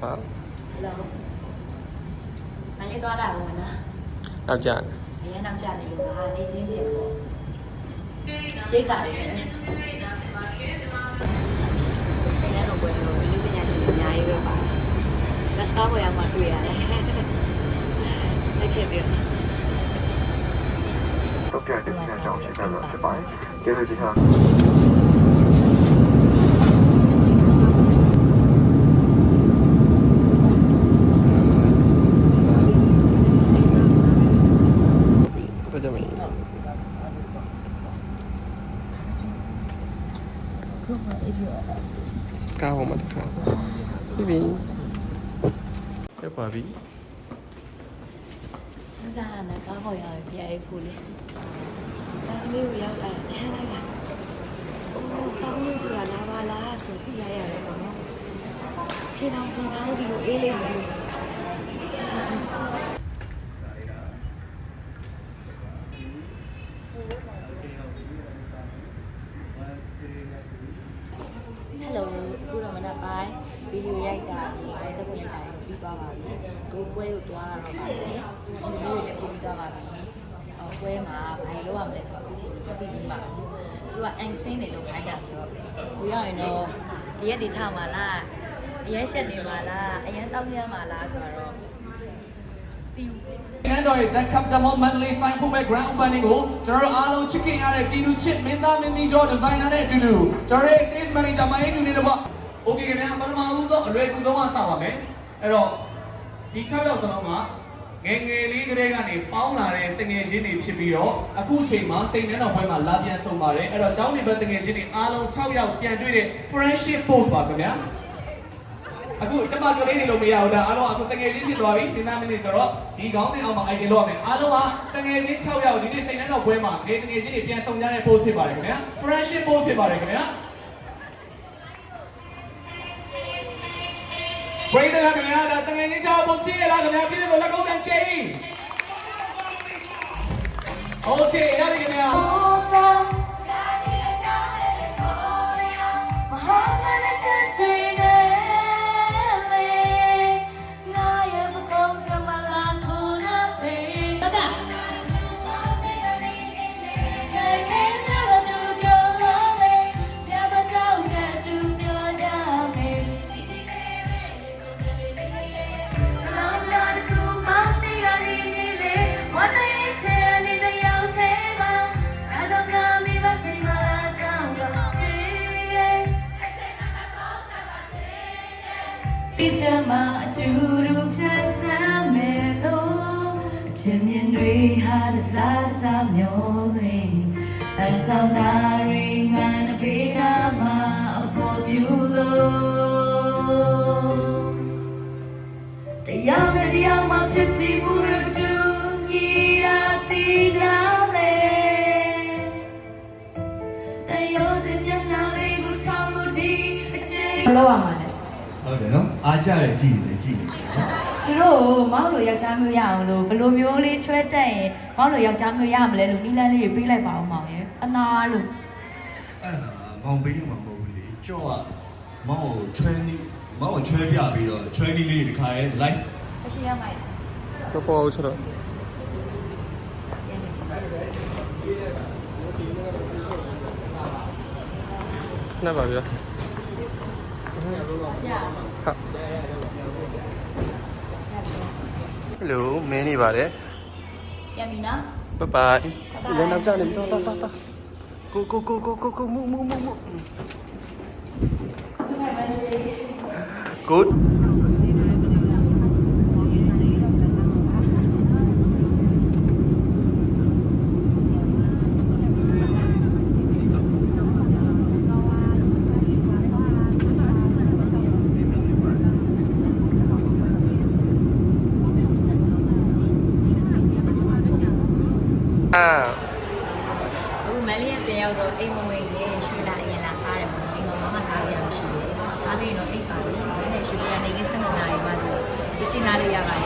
ဟာဟယ်လိုမလေးသွားတာဘူးမနော်နောက်ကြတယ်အရင်နောက်ကျနေလို့ပါနေချင်းပြင်ပေါ့ရိတ်ကာတယ်အဲ့ဒါတော့ဘယ်လိုဒီပညာရှင်အများကြီးပဲပါလက်ကားပေါ်ရမှာတွေ့ရတယ်လက်ခဲ့ပြီး တော့ပြန်တင်ပြန်ကြောင်းရှင်းပြတော့ဖြစ်ပါတယ်။ကျေးဇူးတင်ပါ တော့ ကြမယ်ကားဟောမှာတခါပြီပြီပြပါပြီစစနဲ့ကားပေါ်ရပြဲဖူးလေးအဲ့ဒီလေးကိုရောက်လာချမ်းလိုက်တာအိုးဆောင်းလို့ဆိုတာလာပါလားဆိုသိလိုက်ရတယ်ပေါ့နော်ခေတောင်ခေတောင်ဒီလိုအေးလေးမျိုးဟယ်လိုအခုတော့မနက်ပိုင်းဗီ ဒီယိုရိုက်တာဒီအဲတပွင့်ရိုက်တာကိုပြီးသွားပါပြီ။ကိုပွဲကိုတွားရတော့ပါပဲ။ဒီလိုလေးလည်းပြီးသွားပါပြီ။အော်ပွဲမှာဘာလို့ရမလဲဆိုတော့အခုချိန်သိပြီးပါဘူး။သူကအန်ဆင်းနေလို့ခိုင်းတာဆိုတော့ကိုရရင်တော့ဒီရက်ဒီထမှာလားအရက်ရှက်နေမှာလားအရင်တောင်းရမှာလားဆိုတော့ပြီးနန်းတော်ရဲ့ The Capital Manly Fine Food Ground Opening ကိုကျွန်တော်တို့အားလုံးချစ်ခင်ရတဲ့ပြည်သူချစ်မင်းသားမင်းသမီးကျော်ဒီဇိုင်နာနဲ့အတူတူကျွန်တော်ရဲ့ State Manager မိုင်းကျူနေတော့ Okay ခင်ဗျာပထမဦးဆုံးအလွယ်ကူဆုံးကစပါမယ်အဲ့တော့ဒီ6ယောက်စလုံးကငယ်ငယ်လေးကလေးကနေပေါင်းလာတဲ့တငယ်ချင်းတွေဖြစ်ပြီးတော့အခုချိန်မှာစိတ်နှံတော်ဘွဲမှာလာပြန်ဆုံပါတယ်အဲ့တော့ကျောင်းနေဘက်တငယ်ချင်းတွေအားလုံး6ယောက်ပြန်တွေ့တဲ့ friendship post ပါခင်ဗျာအခုကျမတို့လေးနေလို့မရဘူးဒါအားလုံးအခုတငယ်ချင်းဖြစ်သွားပြီသင်သားမင်းတွေဆိုတော့ဒီခေါင်းစဉ်အောက်မှာ item လောက်ရမယ်အားလုံးကတငယ်ချင်း6ယောက်ဒီနေ့စိတ်နှံတော့ပွဲမှာနေတငယ်ချင်းတွေပြန်ဆုံကြတဲ့ post ဖြစ်ပါတယ်ခင်ဗျာ friendship post ဖြစ်ပါတယ်ခင်ဗျာ ဘရိတ်တကခင်ဗျာဒါတငယ်ချင်း6ယောက် post ဖြစ်ရလားခင်ဗျာပြည်လို့လက်ကုန်းတန်ချိန် Okay ရပြီခင်ဗျာ ဒီချမအတူတူဖြတ်တမ်းမယ်လို့ချင်မြင်တွေဟာတစားတစားမျောလွင်အဆောင်သားတွေငါနဘေးနာမှာအဖို့ပြူလို့တရားနဲ့တရားမှဖြစ်တည်မှုရတူညီရာတီနာလေတယောစင်မျက်နှာလေးကိုထောင်လို့ဒီအချိန်လောက်ရမှာလေဟုတ်တယ်နော် အားကြရကြည့်နေကြည့်နေနော်သူတို့မောင်လိုယောက်ျားမျိုးရအောင်လို့ဘယ်လိုမျိုးလေးချွဲတက်ရင်မောင်လိုယောက်ျားမျိုးရမလဲလို့နီလန်းလေးတွေပေးလိုက်ပါအောင်မောင်ရဲ့အနာလို့အဲ့ဒါမောင်ပေးမှာမဟုတ်ဘူးလေကြော့ကမောင်ကိုချွဲနေမောင်ကိုချွဲပြပြီးတော့ချွဲနေလေးတခါရဲ live အရှိရမိုက်တော့ပေါ်ဦးဆိုတော့နားပါဗျာရဟာဟယ် လိုမင်းနေပါတယ်ရပြီနော်ဘိုင်ဘိုင်ရနောက်ကြနေပြီတော့တော့တော့ကိုကိုကိုကိုကိုကိုမူမူမူမူ good အာအခုမလေးရပြန်ရောက်တော့အိမ်မဝင်ခင်ရွှေလာအရင်လာစားတယ်ပေါ့အိမ်မမမစားကြရမရှိဘူးစားပြီးတော့အိတ်ပါလို့ဒီနေ့ရွှေရနေကစနေနာရီမှဆိုဒီစင်နာလေးရပါတယ်စားလိုက်အောင်မနော်